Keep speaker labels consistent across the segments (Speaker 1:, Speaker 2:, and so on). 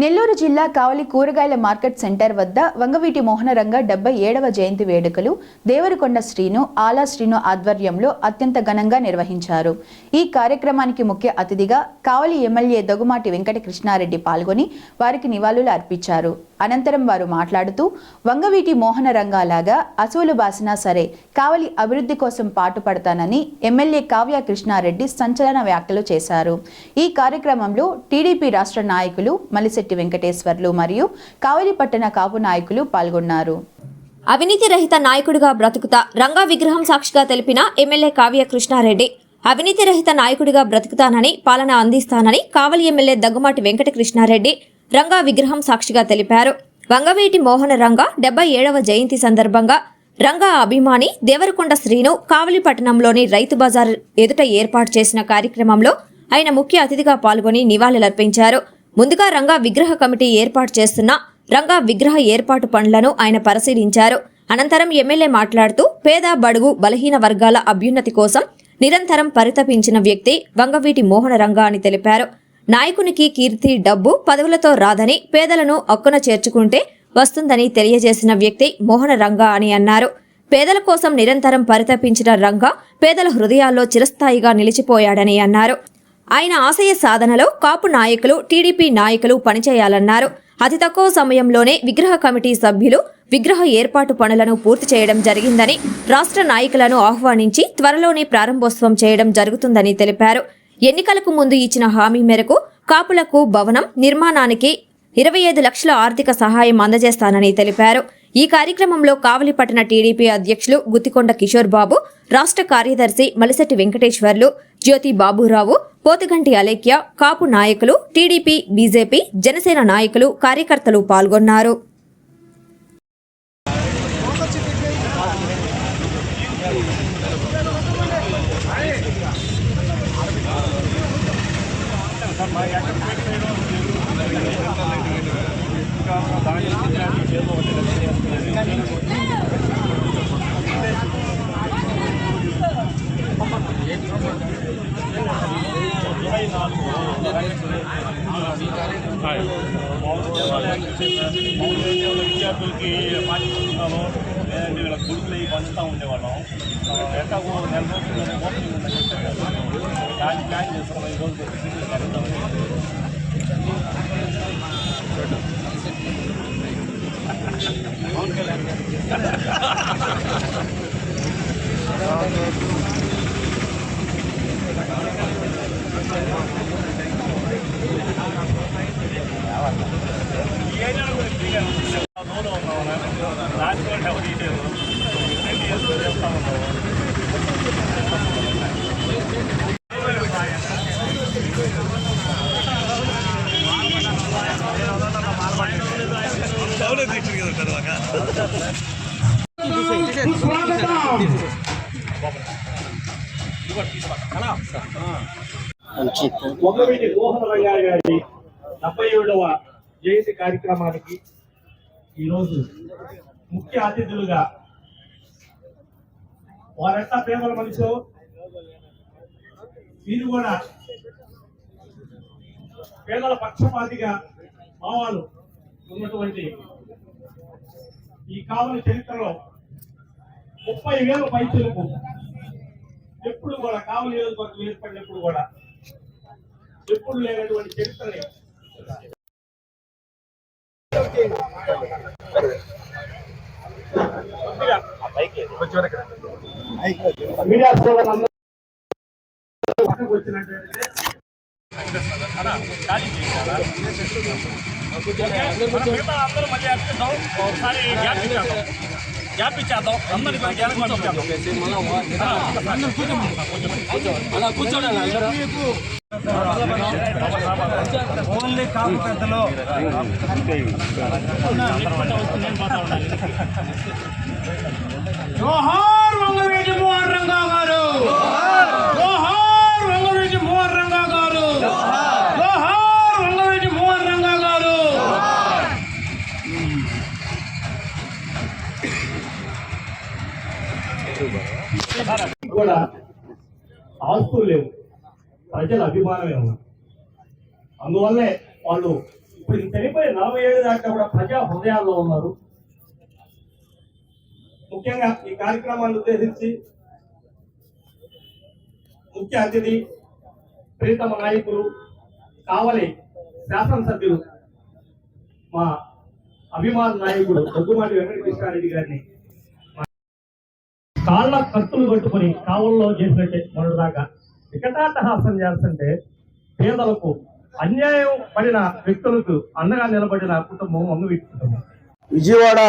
Speaker 1: నెల్లూరు జిల్లా కావలి కూరగాయల market centre వద్ద వంగవీటి మోహనరంగ డెబ్బై ఏడవ జయంతి వేడుకలు దేవరకొండ శ్రీను ఆలా శ్రీను ఆధ్వర్యంలో అత్యంత ఘనంగా నిర్వహించారు. ఈ కార్యక్రమానికి ముఖ్య అతిథిగా కావలి ఎమ్మెల్యే దొగుమాటి వెంకటకృష్ణారెడ్డి పాల్గొని వారికి నివాళులు అర్పించారు. అనంతరం వారు మాట్లాడుతూ వంగవీటి మోహన రంగాలాగా అసువులు బాసినా సరే కావలి అభివృద్ధి కోసం పాటుపడతానని ఎమ్మెల్యే కావ్య కృష్ణారెడ్డి సంచలన వ్యాఖ్యలు చేశారు. ఈ కార్యక్రమంలో టీడీపీ రాష్ట్ర నాయకులు మలిశెట్టి వెంకటేశ్వర్లు మరియు కావలి పట్టణ కాపు నాయకులు పాల్గొన్నారు.
Speaker 2: అవినీతి రహిత నాయకుడిగా బ్రతుకుతా రంగా విగ్రహం సాక్షిగా తెలిపిన ఎమ్మెల్యే కావ్య కృష్ణారెడ్డి. అవినీతి రహిత నాయకుడిగా బ్రతుకుతానని పాలన అందిస్తానని కావలి ఎమ్మెల్యే దగ్గుమాటి వెంకట కృష్ణారెడ్డి రంగా విగ్రహం సాక్షిగా తెలిపారు. వంగవీటి మోహన రంగా డెబ్బై ఏడవ జయంతి సందర్భంగా రంగా అభిమాని దేవరకొండ శ్రీను కావలి పట్టణంలోని రైతు బజార్ ఎదుట ఏర్పాటు చేసిన కార్యక్రమంలో ఆయన ముఖ్య అతిథిగా పాల్గొని నివాళులర్పించారు. ముందుగా రంగా విగ్రహ కమిటీ ఏర్పాటు చేస్తున్న రంగా విగ్రహ ఏర్పాటు పనులను ఆయన పరిశీలించారు. అనంతరం ఎమ్మెల్యే మాట్లాడుతూ పేద బడుగు బలహీన వర్గాల అభ్యున్నతి కోసం నిరంతరం పరితపించిన వ్యక్తి వంగవీటి మోహన రంగా అని తెలిపారు. నాయకునికి కీర్తి డబ్బు పదవులతో రాదని పేదలను అక్కున చేర్చుకుంటే వస్తుందని తెలియజేసిన వ్యక్తి మోహన రంగా అని అన్నారు. పేదల కోసం నిరంతరం పరితపించిన రంగా పేదల హృదయాల్లో చిరస్థాయిగా నిలిచిపోయాడని అన్నారు. ఆయన ఆశయ సాధనలో కాపు నాయకులు టీడీపీ నాయకులు పనిచేయాలన్నారు. అతి తక్కువ సమయంలోనే విగ్రహ కమిటీ సభ్యులు విగ్రహ ఏర్పాటు పనులను పూర్తి చేయడం జరిగిందని రాష్ట్ర నాయకులను ఆహ్వానించి త్వరలోనే ప్రారంభోత్సవం చేయడం జరుగుతుందని తెలిపారు. ఎన్నికలకు ముందు ఇచ్చిన హామీ మేరకు కాపులకు భవనం నిర్మాణానికి ఇరవై ఐదు లక్షల ఆర్థిక సహాయం అందజేస్తానని తెలిపారు. ఈ కార్యక్రమంలో కావలి పట్టణ టీడీపీ అధ్యక్షులు గుత్తికొండ కిషోర్ బాబు రాష్ట్ర కార్యదర్శి మలిశెట్టి వెంకటేశ్వర్లు జ్యోతి బాబురావు పోతుగంటి అలేఖ్య కాపు నాయకులు టీడీపీ బీజేపీ జనసేన నాయకులు కార్యకర్తలు పాల్గొన్నారు.
Speaker 3: ఈ ఏరియాలో కూడా ఫ్రీగా లోన్ ఉన్నాం దాన్ని కూడా ఎవరు ఇయ్యలేదు రెండు ఇయర్స్ చేస్తా ఉన్నాము
Speaker 4: వంగవీటి మోహన గారి డెబ్బై ఏడవ జయంతి కార్యక్రమానికి ఈరోజు ముఖ్య అతిథులుగా వారెంత పేదల మనిషి మీరు కూడా పేదల పక్షపాతిగా భావాలు ఉన్నటువంటి ఈ కావలి చరిత్రలో ముప్పై వేల పైసలకు ఎప్పుడు కూడా కావలి నియోజకవర్గం ఏర్పడినప్పుడు కూడా ఎప్పుడు లేనటువంటి చరిత్రని మీడియా సోదరులందరూ
Speaker 3: అందరూ మళ్ళీ అర్పిస్తాం ఒకసారి గ్యాప్ ఇచ్చేద్దాం గ్యాప్ ఇచ్చేద్దాం అందరికి వెనక్కి పంపించేద్దాం ఓన్లీ కాపు పెద్దలు
Speaker 4: జోహార్ ఆస్తులు లేవు. ప్రజల అభిమానమే ఉన్నారు అందువల్లే వాళ్ళు ఇప్పుడు చనిపోయి నలభై ఏడు దాకా కూడా ప్రజా హృదయాల్లో ఉన్నారు. ముఖ్యంగా ఈ కార్యక్రమాన్ని ఉద్దేశించి ముఖ్య అతిథి ప్రీతమ నాయకులు కావలి శాసనసభ్యులు మా అభిమాన నాయకుడు దగ్గుమాటి వెంకటకృష్ణారెడ్డి గారిని కాళ్ళ కత్తులు కట్టుకుని కావుల్లో చేసినట్టే మొన్నటిదాకా వికటాటహాసం చేస్తుంటే పేదలకు అన్యాయం పడిన వ్యక్తులకు అండగా నిలబడిన కుటుంబం వంగవీటి కుటుంబం.
Speaker 5: విజయవాడ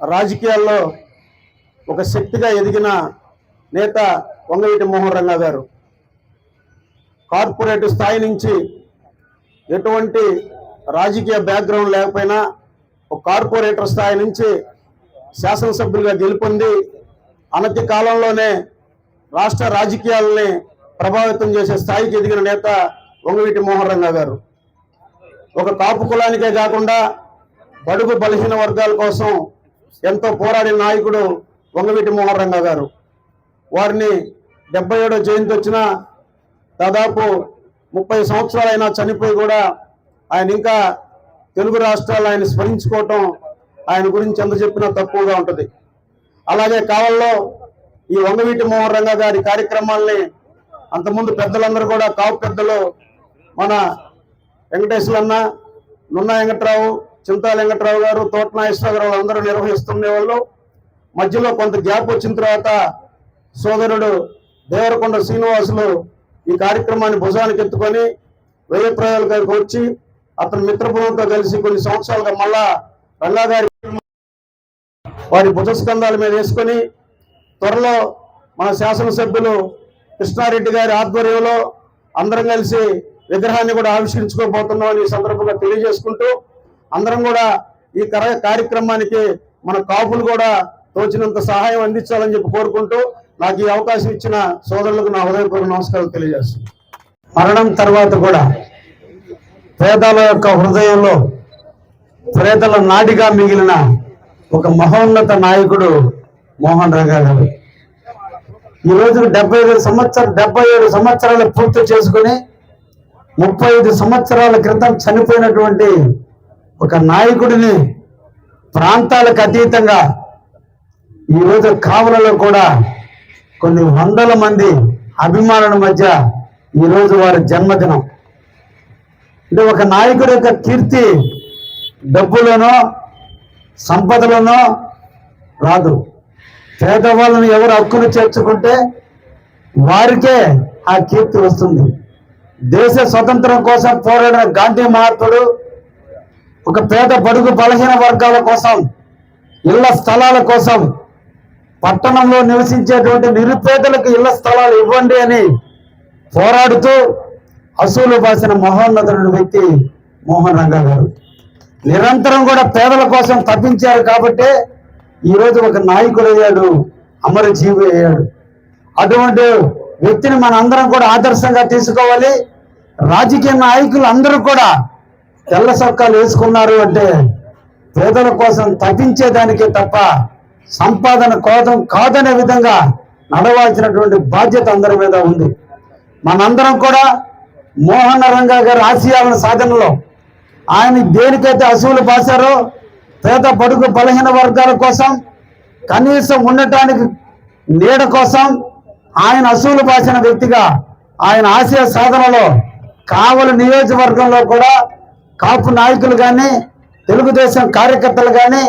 Speaker 5: రాజకీయాల్లో ఒక శక్తిగా ఎదిగిన నేత వంగవీటి మోహన్ రంగా గారు. కార్పొరేట్ స్థాయి నుంచి ఎటువంటి రాజకీయ బ్యాక్గ్రౌండ్ లేకపోయినా ఒక కార్పొరేటర్ స్థాయి నుంచి శాసనసభ్యులుగా గెలుపొంది అనతి కాలంలోనే రాష్ట్ర రాజకీయాలని ప్రభావితం చేసే స్థాయికి ఎదిగిన నేత వంగవీటి మోహన్ రంగా గారు. ఒక కాపు కులానికే కాకుండా బడుగు బలహీన వర్గాల కోసం ఎంతో పోరాడిన నాయకుడు వంగవీటి మోహన్ రంగా గారు. వారిని డెబ్బై ఏడో జయంతి వచ్చిన దాదాపు ముప్పై సంవత్సరాలైనా చనిపోయి కూడా ఆయన ఇంకా తెలుగు రాష్ట్రాలు ఆయన స్మరించుకోవటం ఆయన గురించి ఎంత చెప్పినా తక్కువగా ఉంటుంది. అలాగే కావల్లో ఈ వంగవీటి మోహన్ రంగ గారి కార్యక్రమాల్ని అంతకుముందు పెద్దలందరూ కూడా కాపు పెద్దలు మన వెంకటేశ్వరన్న నున్న వెంకట్రావు చింతా వెంకట్రావు గారు తోట నాగేశ్వరరావు అందరూ నిర్వహిస్తున్న వాళ్ళు మధ్యలో కొంత గ్యాప్ వచ్చిన తర్వాత సోదరుడు దేవరకొండ శ్రీనివాసులు ఈ కార్యక్రమాన్ని భుజానికి ఎత్తుకొని వెయ్యి ప్రజల గారికి వచ్చి అతని మిత్రబృందంతో కలిసి కొన్ని సంవత్సరాలుగా మళ్ళా రంగా గారి వారి భుజస్కంధాల మీద వేసుకొని త్వరలో మన శాసనసభ్యులు కృష్ణారెడ్డి గారి ఆధ్వర్యంలో అందరం కలిసి విగ్రహాన్ని కూడా ఆవిష్కరించుకోబోతున్నామని ఈ సందర్భంగా తెలియజేసుకుంటూ అందరం కూడా ఈ కార్యక్రమానికి మన కాపులు కూడా తోచినంత సహాయం అందించాలని చెప్పి కోరుకుంటూ నాకు ఈ అవకాశం ఇచ్చిన సోదరులకు నా హృదయపూర్వక నమస్కారం తెలియజేస్తున్నాను. మరణం తర్వాత కూడా పేదల యొక్క హృదయంలో పేదల నాడిగా మిగిలిన ఒక మహోన్నత నాయకుడు మోహన్ రంగా గారు. ఈ రోజు డెబ్బై ఐదు సంవత్సరం డెబ్బై ఏడు సంవత్సరాలు పూర్తి చేసుకుని ముప్పై ఐదు సంవత్సరాల క్రితం చనిపోయినటువంటి ఒక నాయకుడిని ప్రాంతాలకు అతీతంగా ఈరోజు కావలలో కూడా కొన్ని వందల మంది అభిమానుల మధ్య ఈరోజు వారి జన్మదినం. అంటే ఒక నాయకుడి యొక్క కీర్తి డబ్బులోనో సంపదలను రాదు. పేదవాళ్ళను ఎవరు హక్కును చేర్చుకుంటే వారికే ఆ కీర్తి వస్తుంది. దేశ స్వతంత్రం కోసం పోరాడిన గాంధీ మహాత్ముడు ఒక పేద బడుగు బలహీన వర్గాల కోసం ఇళ్ళ స్థలాల కోసం పట్టణంలో నివసించేటువంటి నిరుపేదలకు ఇళ్ళ స్థలాలు ఇవ్వండి అని పోరాడుతూ అసూలు బాసిన మహోన్నతుడు వ్యక్తి మోహన్ రంగా గారు. నిరంతరం కూడా పేదల కోసం తప్పించారు కాబట్టి ఈరోజు ఒక నాయకుడు అయ్యాడు అమరజీవి అయ్యాడు. అటువంటి వ్యక్తిని మన అందరం కూడా ఆదర్శంగా తీసుకోవాలి. రాజకీయ నాయకులు అందరూ కూడా తెల్ల సొక్కాలు వేసుకున్నారు అంటే పేదల కోసం తప్పించేదానికే తప్ప సంపాదన కోసం కాదనే విధంగా నడవాల్సినటువంటి బాధ్యత అందరి మీద ఉంది. మనందరం కూడా మోహన రంగా గారి ఆశయాలను సాధనలో ఆయన దేనికైతే అసూలు పాశారో పేద బడుగు బలహీన వర్గాల కోసం కనీసం ఉండటానికి నీడ కోసం ఆయన అసూలు పాసిన వ్యక్తిగా ఆయన ఆశయ సాధనలో కావలి నియోజకవర్గంలో కూడా కాపు నాయకులు కానీ తెలుగుదేశం కార్యకర్తలు కానీ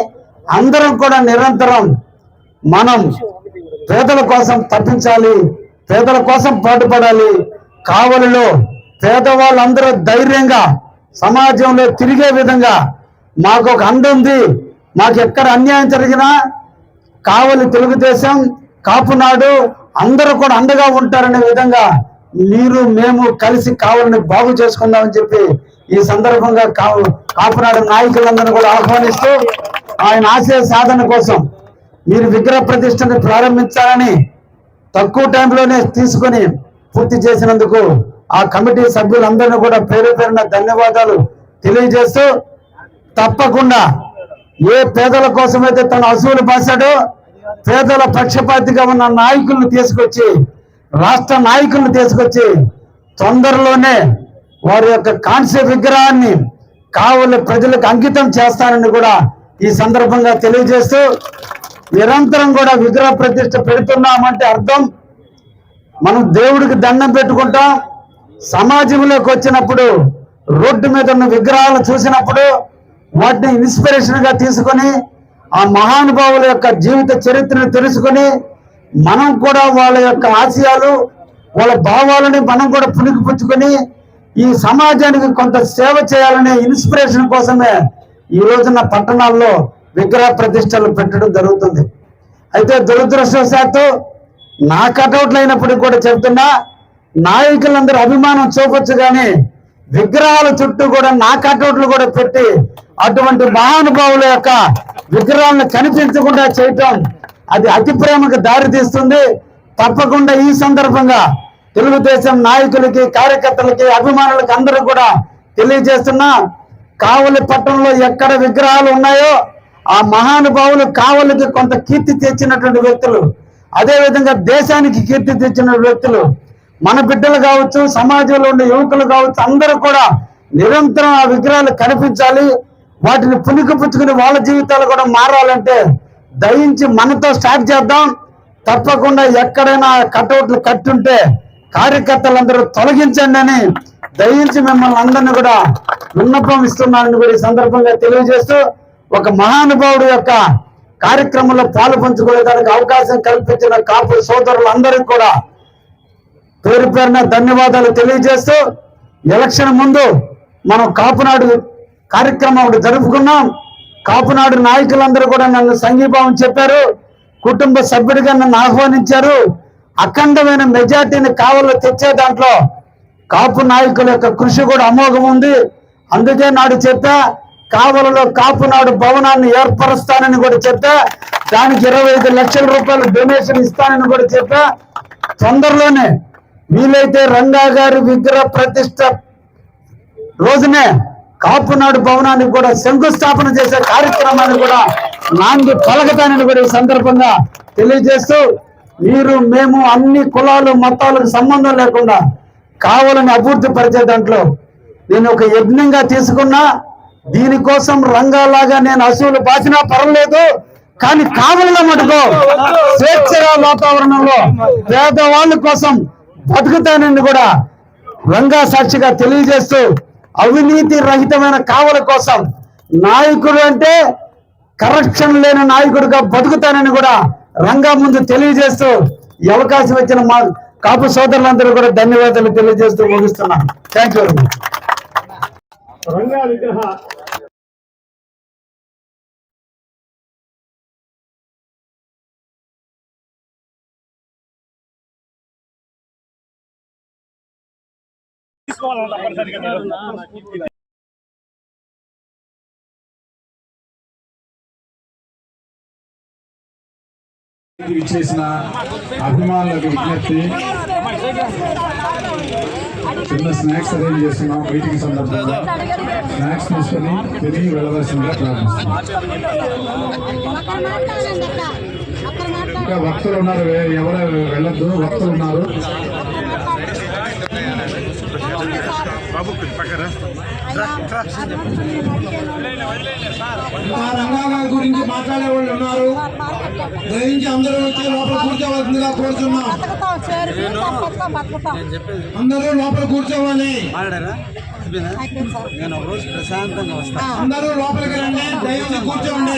Speaker 5: అందరం కూడా నిరంతరం మనం పేదల కోసం తప్పించాలి పేదల కోసం పాటుపడాలి. కావలిలో పేదవాళ్ళందరూ ధైర్యంగా సమాజంలో తిరిగే విధంగా మాకు ఒక అండ ఉంది. మాకు ఎక్కడ అన్యాయం జరిగినా కావలి తెలుగుదేశం కాపునాడు అందరూ కూడా అండగా ఉంటారనే విధంగా మీరు మేము కలిసి కావలిని బాగు చేసుకుందామని చెప్పి ఈ సందర్భంగా కాపునాడు నాయకులందరూ కూడా ఆహ్వానిస్తూ ఆయన ఆశయ సాధన కోసం మీరు విగ్రహ ప్రతిష్టని ప్రారంభించాలని తక్కువ టైంలోనే తీసుకొని పూర్తి చేసినందుకు ఆ కమిటీ సభ్యులందరినీ కూడా పేరు పేరున ధన్యవాదాలు తెలియజేస్తూ తప్పకుండా ఏ పేదల కోసమైతే తన అసూలు పాశాడో పేదల పక్షపాతిగా ఉన్న నాయకులను తీసుకొచ్చి రాష్ట్ర నాయకులను తీసుకొచ్చి తొందరలోనే వారి యొక్క కాంస్య విగ్రహాన్ని కావలి ప్రజలకు అంకితం చేస్తానని కూడా ఈ సందర్భంగా తెలియజేస్తూ నిరంతరం కూడా విగ్రహ ప్రతిష్ట పెడుతున్నామంటే అర్థం మనం దేవుడికి దండం పెట్టుకుంటాం సమాజంలోకి వచ్చినప్పుడు రోడ్డు మీద ఉన్న విగ్రహాలను చూసినప్పుడు వాటిని ఇన్స్పిరేషన్గా తీసుకొని ఆ మహానుభావుల యొక్క జీవిత చరిత్రను తెలుసుకొని మనం కూడా వాళ్ళ యొక్క ఆశయాలు వాళ్ళ భావాలని మనం కూడా పుణికిపుచ్చుకొని ఈ సమాజానికి కొంత సేవ చేయాలనే ఇన్స్పిరేషన్ కోసమే ఈ రోజున పట్టణాల్లో విగ్రహ ప్రతిష్టలు పెట్టడం జరుగుతుంది. అయితే దురదృష్టవశాత్తు నా కటౌట్లు అయినప్పటికీ కూడా చెప్తున్నా నాయకులందరూ అభిమానం చూపొచ్చు కానీ విగ్రహాల చుట్టూ కూడా నా కటౌట్లు కూడా పెట్టి అటువంటి మహానుభావుల యొక్క విగ్రహాలను కనిపించకుండా చేయటం అది అతి ప్రేమకు దారి తీస్తుంది. తప్పకుండా ఈ సందర్భంగా తెలుగుదేశం నాయకులకి కార్యకర్తలకి అభిమానులకి అందరూ కూడా తెలియజేస్తున్నా కావలి పట్టణంలో ఎక్కడ విగ్రహాలు ఉన్నాయో ఆ మహానుభావులు కావలికి కొంత కీర్తి తెచ్చినటువంటి వ్యక్తులు. అదేవిధంగా దేశానికి కీర్తి తెచ్చిన వ్యక్తులు మన బిడ్డలు కావచ్చు సమాజంలో ఉండే యువకులు కావచ్చు అందరూ కూడా నిరంతరం ఆ విగ్రహాలు కనిపించాలి. వాటిని పుణికిపుచ్చుకుని వాళ్ళ జీవితాలు కూడా మారాలంటే దయించి మనతో స్టార్ట్ చేద్దాం. తప్పకుండా ఎక్కడైనా కటౌట్లు కట్టుంటే కార్యకర్తలందరూ తొలగించండి అని దయించి మిమ్మల్ని అందరినీ కూడా విన్నపం ఇస్తున్నారని కూడా ఈ సందర్భంగా తెలియజేస్తూ ఒక మహానుభావుడు యొక్క కార్యక్రమంలో పాలు పంచుకోవడానికి అవకాశం కల్పించిన కాపు సోదరులందరికీ కూడా పేరు పేరున ధన్యవాదాలు తెలియజేస్తూ ఎలక్షన్ ముందు మనం కాపునాడు కార్యక్రమం ఒకటి జరుపుకున్నాం. కాపునాడు నాయకులందరూ కూడా నన్ను సంఘీభావం చెప్పారు. కుటుంబ సభ్యుడిగా నన్ను ఆహ్వానించారు. అఖండమైన మెజార్టీని కావల్లో తెచ్చే దాంట్లో కాపు నాయకుల యొక్క కృషి కూడా అమోఘం ఉంది. అందుకే నాడు చెప్పా కావలలో కాపునాడు భవనాన్ని ఏర్పరుస్తానని కూడా చెప్పా దానికి ఇరవై ఐదు లక్షల రూపాయలు డొనేషన్ ఇస్తానని కూడా చెప్పా. తొందరలోనే వీలైతే రంగా గారి విగ్రహ ప్రతిష్ట రోజునే కాపునాడు భవనానికి కూడా శంకుస్థాపన చేసే కార్యక్రమాన్ని కూడా నాంది పలకతానని కూడా ఈ సందర్భంగా తెలియజేస్తూ మీరు మేము అన్ని కులాలు మతాలకు సంబంధం లేకుండా కావాలని అభివృద్ధి పరిచే దాంట్లో నేను ఒక యజ్ఞంగా తీసుకున్నా దీనికోసం రంగాలాగా నేను అసూలు బాసినా పర్వాలేదు కానీ కావలిలో మటుకో స్వేచ్ఛగా వాతావరణంలో పేదవాళ్ళ కోసం బతుకుతానని కూడా రంగా సాక్షిగా తెలియజేస్తూ అవినీతి రహితమైన కావల కోసం నాయకుడు అంటే కరప్షన్ లేని నాయకుడిగా బతుకుతానని కూడా రంగా ముందు తెలియజేస్తూ ఈ అవకాశం ఇచ్చిన మా కాపు సోదరులందరూ కూడా ధన్యవాదాలు తెలియజేస్తూ ముగిస్తున్నాను. థ్యాంక్ యూ వెరీ
Speaker 3: తీసుకోవాలన్న తప్పనిసరిగా మీరు.
Speaker 6: ఇచ్చేసిన అభిమానులకు విజ్ఞప్తి. చిన్న స్నాక్స్ అరేంజ్ చేస్తున్నాం మీటింగ్ సందర్భంగా. స్నాక్స్ తీసుకొని తిరిగి వెళ్ళవలసిందిగా ప్రారంభిస్తున్నాం ఇంకా భక్తులు ఉన్నారు ఎవరు వెళ్ళొద్దు భక్తులు ఉన్నారు.
Speaker 7: మా రంగా గారి గురించి మాట్లాడే వాళ్ళు ఉన్నారు. దయించి అందరూ వచ్చి లోపల కూర్చోవలసిందిగా కోరుతున్నాం అందరూ లోపల కూర్చోవాలి.
Speaker 8: నేను ఒక రోజు ప్రశాంతంగా వస్తాను
Speaker 7: అందరూ లోపలికి రండి దయించి కూర్చోండి.